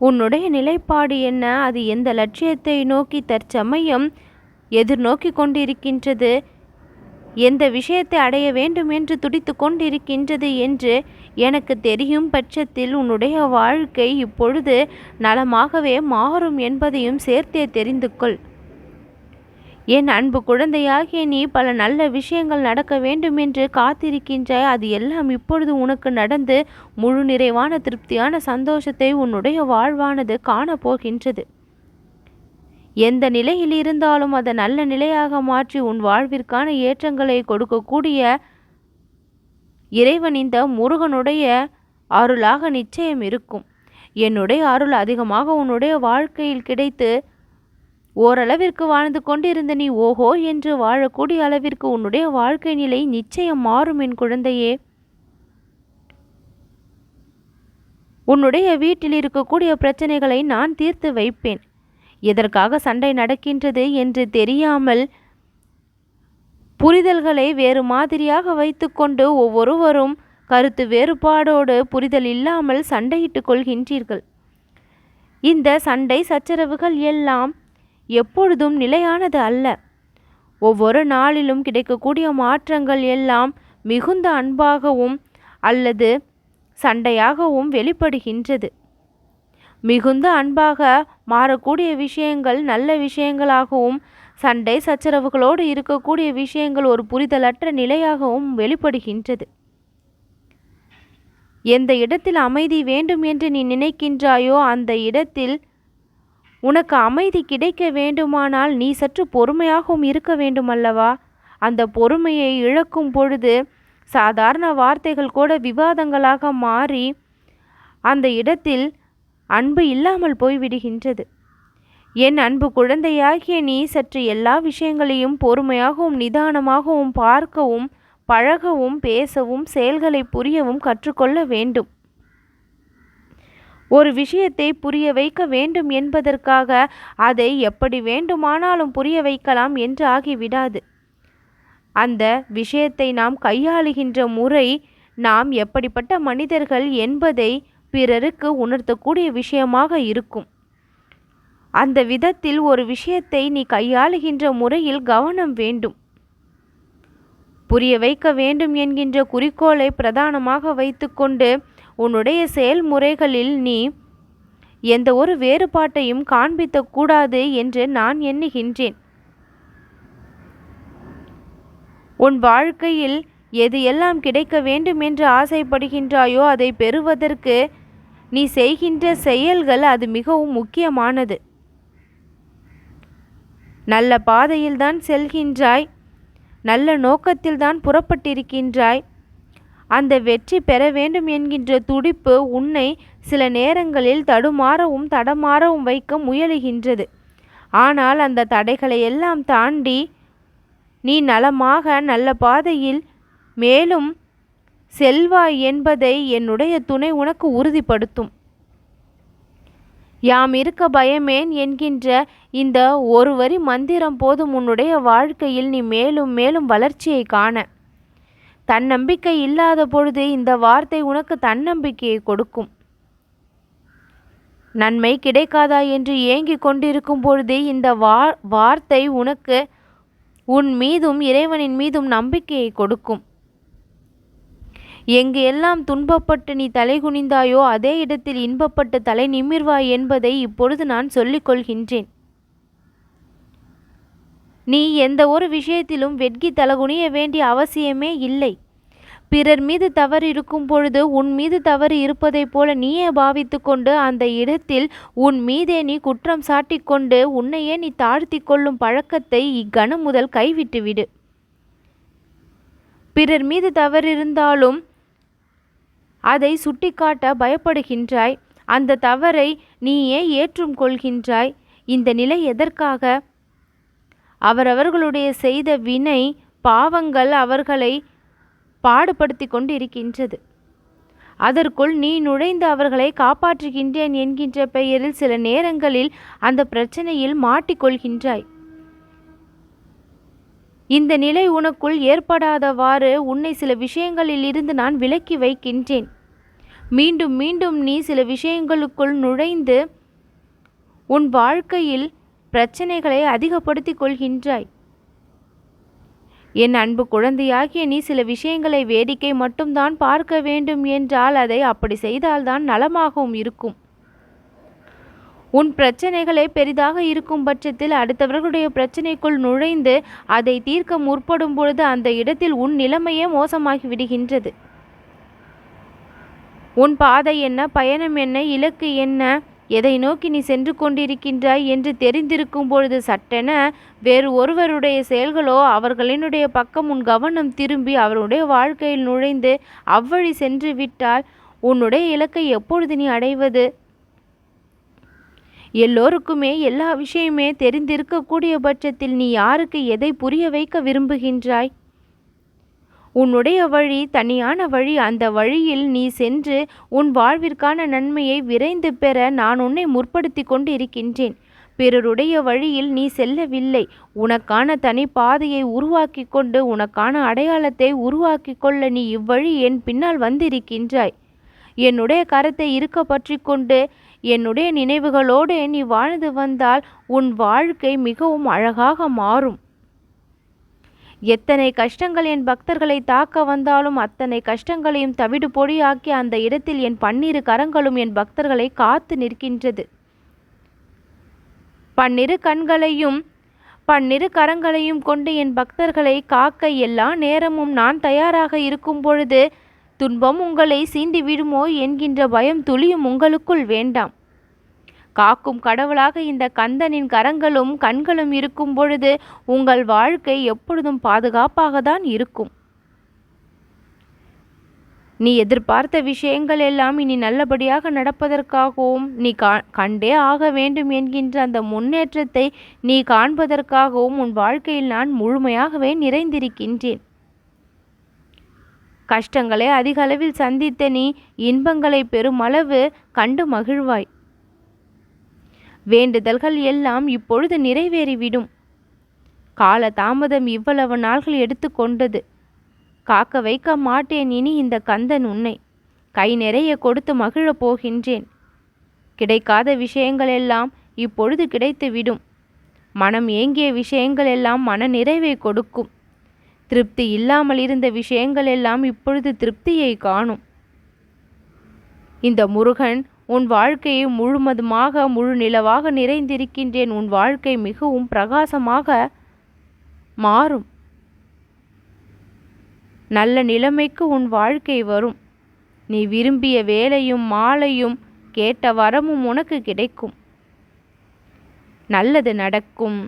உன்னுடைய நிலைப்பாடு என்ன? அது எந்த லட்சியத்தை நோக்கி தற்சமயம் எதிர்நோக்கி கொண்டிருக்கின்றது? எந்த விஷயத்தை அடைய வேண்டும் என்று துடித்து கொண்டிருக்கின்றது என்று எனக்கு தெரியும் பட்சத்தில் உன்னுடைய வாழ்க்கை இப்பொழுது நலமாகவே மாறும் என்பதையும் சேர்த்தே தெரிந்து கொள் என் அன்பு குழந்தையாகிய நீ பல நல்ல விஷயங்கள் நடக்க வேண்டும் என்று காத்திருக்கின்றாய். அது எல்லாம் இப்பொழுது உனக்கு நடந்து முழு நிறைவான திருப்தியான சந்தோஷத்தை உன்னுடைய வாழ்வானது காணப்போகின்றது. எந்த நிலையில் இருந்தாலும் அதை நல்ல நிலையாக மாற்றி உன் வாழ்விற்கான ஏற்றங்களை கொடுக்கக்கூடிய இறைவன் இந்த முருகனுடைய அருளாக நிச்சயம் இருக்கும். என்னுடைய அருள் அதிகமாக உன்னுடைய வாழ்க்கையில் கிடைத்து ஓரளவிற்கு வாழ்ந்து கொண்டிருந்த நீ ஓஹோ என்று வாழக்கூடிய அளவிற்கு உன்னுடைய வாழ்க்கை நிலை நிச்சயம் மாறும் என் குழந்தையே. உன்னுடைய வீட்டில் இருக்கக்கூடிய பிரச்சனைகளை நான் தீர்த்து வைப்பேன். எதற்காக சண்டை நடக்கின்றது என்று தெரியாமல் புரிதல்களை வேறு மாதிரியாக வைத்துக்கொண்டு ஒவ்வொருவரும் கருத்து வேறுபாடோடு புரிதல் இல்லாமல் சண்டையிட்டு கொள்கின்றீர்கள். இந்த சண்டை சச்சரவுகள் எல்லாம் எப்பொழுதும் நிலையானது அல்ல. ஒவ்வொரு நாளிலும் கிடைக்கக்கூடிய மாற்றங்கள் எல்லாம் மிகுந்த அன்பாகவும் அல்லது சண்டையாகவும் வெளிப்படுகின்றது. மிகுந்த அன்பாக மாறக்கூடிய விஷயங்கள் நல்ல விஷயங்களாகவும் சண்டை சச்சரவுகளோடு இருக்கக்கூடிய விஷயங்கள் ஒரு புரிதலற்ற நிலையாகவும் வெளிப்படுகின்றது. எந்த இடத்தில் அமைதி வேண்டும் என்று நீ நினைக்கின்றாயோ அந்த இடத்தில் உனக்கு அமைதி கிடைக்க வேண்டுமானால் நீ சற்று பொறுமையாகவும் இருக்க வேண்டுமல்லவா? அந்த பொறுமையை இழக்கும் பொழுது சாதாரண வார்த்தைகள் கூட விவாதங்களாக மாறி அந்த இடத்தில் அன்பு இல்லாமல் போய்விடுகின்றது. என் அன்பு குழந்தையாகிய நீ சற்று எல்லா விஷயங்களையும் பொறுமையாகவும் நிதானமாகவும் பார்க்கவும் பழகவும் பேசவும் செயல்களை புரியவும் கற்றுக்கொள்ள வேண்டும். ஒரு விஷயத்தை புரிய வைக்க வேண்டும் என்பதற்காக அதை எப்படி வேண்டுமானாலும் புரிய வைக்கலாம் என்று ஆகிவிடாது. அந்த விஷயத்தை நாம் கையாளுகின்ற முறை நாம் எப்படிப்பட்ட மனிதர்கள் என்பதை பிறருக்கு உணர்த்தக்கூடிய விஷயமாக இருக்கும். அந்த விதத்தில் ஒரு விஷயத்தை நீ கையாளுகின்ற முறையில் கவனம் வேண்டும். புரிய வைக்க வேண்டும் என்கின்ற குறிக்கோளை பிரதானமாக வைத்துக்கொண்டு உன்னுடைய செயல்முறைகளில் நீ எந்த ஒரு வேறுபாட்டையும் காண்பிக்கக்கூடாது என்று நான் எண்ணுகின்றேன். உன் வாழ்க்கையில் எது எல்லாம் கிடைக்க வேண்டும் என்று ஆசைப்படுகின்றாயோ அதை பெறுவதற்கு நீ செய்கின்ற செயல்கள் அது மிகவும் முக்கியமானது. நல்ல பாதையில்தான் செல்கின்றாய். நல்ல நோக்கத்தில்தான் புறப்பட்டிருக்கின்றாய். அந்த வெற்றி பெற வேண்டும் என்கின்ற துடிப்பு உன்னை சில நேரங்களில் தடுமாறவும் தடமாறவும் வைக்க முயலுகின்றது. ஆனால் அந்த தடைகளை எல்லாம் தாண்டி நீ நலமாக நல்ல பாதையில் மேலும் செல்வாய் என்பதை என்னுடைய துணை உனக்கு உறுதிப்படுத்தும். யாம் இருக்க பயமேன் என்கின்ற இந்த ஒரு வரி மந்திரம் போதும் உன்னுடைய வாழ்க்கையில் நீ மேலும் மேலும் வளர்ச்சியை காண. தன்னம்பிக்கை இல்லாத பொழுது இந்த வார்த்தை உனக்கு தன்னம்பிக்கையை கொடுக்கும். நன்மை கிடைக்காதா என்று ஏங்கிக் கொண்டிருக்கும் பொழுது இந்த வா வார்த்தை உனக்கு உன் மீதும் இறைவனின் மீதும் நம்பிக்கையை கொடுக்கும். எங்கு எல்லாம் துன்பப்பட்டு நீ தலை குனிந்தாயோ அதே இடத்தில் இன்பப்பட்டு தலை நிமிர்வாய் என்பதை இப்பொழுது நான் சொல்லிக் கொள்கின்றேன். நீ எந்த ஒரு விஷயத்திலும் வெட்கி தலகுனிய வேண்டிய அவசியமே இல்லை. பிறர் மீது தவறு இருக்கும் பொழுது உன் மீது தவறு இருப்பதைப் போல நீயே பாவித்து கொண்டு அந்த இடத்தில் உன் மீதே நீ குற்றம் சாட்டிக்கொண்டு உன்னையே நீ தாழ்த்தி கொள்ளும் பழக்கத்தை இக்கணம் முதல் கைவிட்டு விடு. பிறர் மீது தவறு இருந்தாலும் அதை சுட்டிக்காட்ட பயப்படுகின்றாய். அந்த தவறை நீயே ஏற்றும் கொள்கின்றாய். இந்த நிலை எதற்காக? அவரவர்களுடைய செய்த வினை பாவங்கள் அவர்களை பாடுபடுத்தி கொண்டு இருக்கின்றது அதற்குள் நீ நுழைந்து அவர்களை காப்பாற்றுகின்றேன் என்கின்ற பெயரில் சில நேரங்களில் அந்த பிரச்சனையில் மாட்டிக்கொள்கின்றாய். இந்த நிலை உனக்குள் ஏற்படாதவாறு உன்னை சில விஷயங்களில் இருந்து நான் விலக்கி வைக்கின்றேன். மீண்டும் மீண்டும் நீ சில விஷயங்களுக்குள் நுழைந்து உன் வாழ்க்கையில் பிரச்சனைகளை அதிகப்படுத்திக் கொள்கின்றாய். என் அன்பு குழந்தையாகிய நீ சில விஷயங்களை வேடிக்கை மட்டும்தான் பார்க்க வேண்டும் என்றால் அதை அப்படி செய்தால்தான் நலமாகவும் இருக்கும். உன் பிரச்சனைகளே பெரிதாக இருக்கும் பட்சத்தில் அடுத்தவர்களுடைய பிரச்சனைக்குள் நுழைந்து அதை தீர்க்க முற்படும் பொழுது அந்த இடத்தில் உன் நிலைமையே மோசமாகி விடுகின்றது. உன் பாதை என்ன பயணம் என்ன இலக்கு என்ன எதை நோக்கி நீ சென்று கொண்டிருக்கின்றாய் என்று தெரிந்திருக்கும் பொழுது சட்டென வேறு ஒருவருடைய செயல்களோ அவர்களினுடைய பக்கம் உன் கவனம் திரும்பி அவருடைய வாழ்க்கையில் நுழைந்து அவ்வழி சென்று விட்டால் உன்னுடைய இலக்கை எப்பொழுது நீ அடைவது? எல்லோருக்குமே எல்லா விஷயமே தெரிந்திருக்கக்கூடிய பட்சத்தில் நீ யாருக்கு எதை புரிய வைக்க விரும்புகின்றாய்? உன்னுடைய வழி தனியான வழி அந்த வழியில் நீ சென்று உன் வாழ்விற்கான நன்மையை விரைந்து பெற நான் உன்னை முற்படுத்தி கொண்டு இருக்கின்றேன் பிறருடைய வழியில் நீ செல்லவில்லை. உனக்கான தனி பாதையை உருவாக்கி கொண்டு உனக்கான அடையாளத்தை உருவாக்கி கொள்ள நீ இவ்வழி என் பின்னால் வந்திருக்கின்றாய். என்னுடைய கரத்தை இருக்க பற்றி கொண்டு என்னுடைய நினைவுகளோடு நீ வாழ்ந்து வந்தால் உன் வாழ்க்கை மிகவும் அழகாக மாறும். எத்தனை கஷ்டங்கள் என் பக்தர்களை தாக்க வந்தாலும் அத்தனை கஷ்டங்களையும் தவிடு பொடியாக்கி அந்த இடத்தில் என் பன்னிரு கரங்களும் என் பக்தர்களை காத்து நிற்கின்றது. பன்னிரு கண்களையும் பன்னிரு கரங்களையும் கொண்டு என் பக்தர்களை காக்க எல்லா நேரமும் நான் தயாராக இருக்கும் பொழுது துன்பம் உங்களை சீண்டி விடுமோ என்கின்ற பயம் துளியும் உங்களுக்குள் வேண்டாம். காக்கும் கடவுளாக இந்த கந்தனின் கரங்களும் கண்களும் இருக்கும் பொழுது உங்கள் வாழ்க்கை எப்பொழுதும் பாதுகாப்பாக தான் இருக்கும். நீ எதிர்பார்த்த விஷயங்கள் எல்லாம் இனி நல்லபடியாக நடப்பதற்காகவும் நீ கா கண்டே ஆக வேண்டும் என்கின்ற அந்த முன்னேற்றத்தை நீ காண்பதற்காகவும் உன் வாழ்க்கையில் நான் முழுமையாகவே நிறைந்திருக்கின்றேன். கஷ்டங்களை அதிக அளவில் சந்தித்த நீ இன்பங்களை பெருமளவு கண்டு மகிழ்வாய். வேண்டுதல்கள் எல்லாம் இப்பொழுது நிறைவேறிவிடும். கால தாமதம் இவ்வளவு நாள்கள் எடுத்துக்கொண்டது காக்க வைக்க மாட்டேன் இனி இந்த கந்தன் உன்னை. கை நிறைய கொடுத்து மகிழப் போகின்றேன். கிடைக்காத விஷயங்கள் எல்லாம் இப்பொழுது கிடைத்துவிடும். மனம் ஏங்கிய விஷயங்கள் எல்லாம் மன நிறைவை கொடுக்கும். திருப்தி இல்லாமல் இருந்த விஷயங்கள் எல்லாம் இப்பொழுது திருப்தியை காணும். இந்த முருகன் உன் வாழ்க்கையை முழுமதுமாக முழு நிலவாக நிறைந்திருக்கின்றேன். உன் வாழ்க்கை மிகவும் பிரகாசமாக மாறும். நல்ல நிலைமைக்கு உன் வாழ்க்கை வரும். நீ விரும்பிய வேலையும் மாலையும் கேட்ட வரமும் உனக்கு கிடைக்கும். நல்லது நடக்கும்.